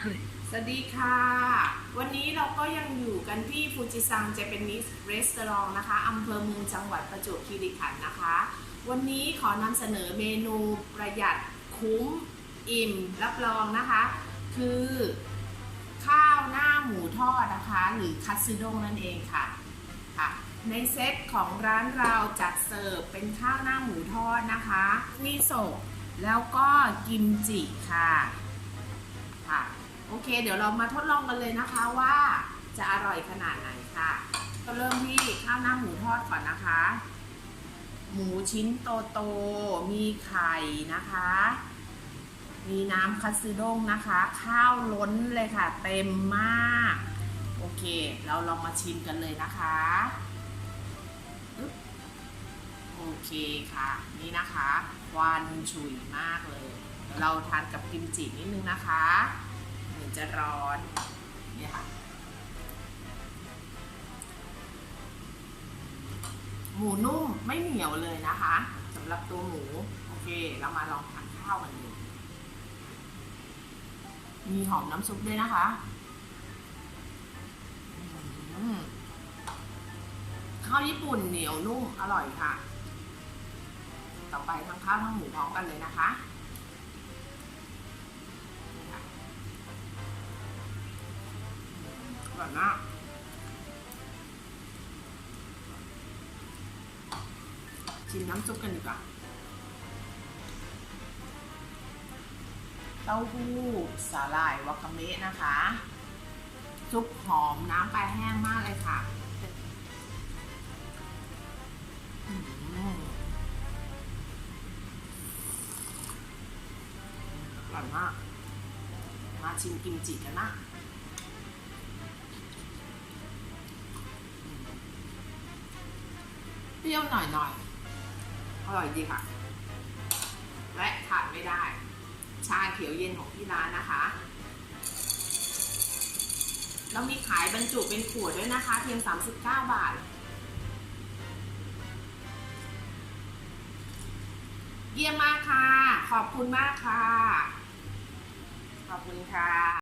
สวัสดีค่ะ วันนี้เราก็ยังอยู่กันที่ฟูจิซังเจแปนิสรีสอร์ทนะคะอำเภอเมืองจังหวัดประจวบคีรีขันธ์นะคะ วันนี้ขอนำเสนอเมนูประหยัดคุ้มอิ่มรับรองนะคะ คือข้าวหน้าหมูทอดนะคะ หรือคัตสึด้งนั่นเองค่ะค่ะ ในเซตของร้านเราจัดเสิร์ฟเป็นข้าวหน้าหมูทอดนะคะมิโซะแล้วก็กิมจิค่ะ เค เดี๋ยวเรามาทดลองกันเลยนะคะว่าจะอร่อยขนาดไหนค่ะ ก็เริ่มที่ข้าวหน้าหมูทอดก่อนนะคะ หมูชิ้นโตๆมีไข่นะคะ มีน้ำคัตสึด้งนะคะ ข้าวล้นเลยค่ะ เต็มมาก โอเค เราลองมาชิมกันเลยนะคะโอเคค่ะ นี่นะคะควันฉุยมากเลย เราทานกับกิมจินิดนึงนะคะ หมือนจะร้อนเนี่ยค่ะหมูนุ่มไม่เหนียวเลยนะคะสำหรับตัวหมู โอเค เรามาลองทานข้าวกันดูมีหอมน้ำซุปด้วยนะคะข้าวญี่ปุ่นเหนียวนุ่มอร่อยค่ะ ต่อไปทั้งข้าวทั้งหมูพร้อมกันเลยนะคะ อยมากชิมน้ำซุปกันดีกว่าเต้าหู้สาหร่ายวากาเมะนะคะ ซุปหอมน้ำปลาแห้งมากเลยค่ะอร่อยมาก มาชิมกิมจิกันนะ เปรี้ยวหน่อยๆ อร่อยดีค่ะ และขาดไม่ได้ ชาเขียวเย็นของที่ร้านนะคะเรามีขายบรรจุเป็นขวดด้วยนะคะ เพียง 39 บาท เยี่ยมมากค่ะ ขอบคุณมากค่ะ ขอบคุณค่ะ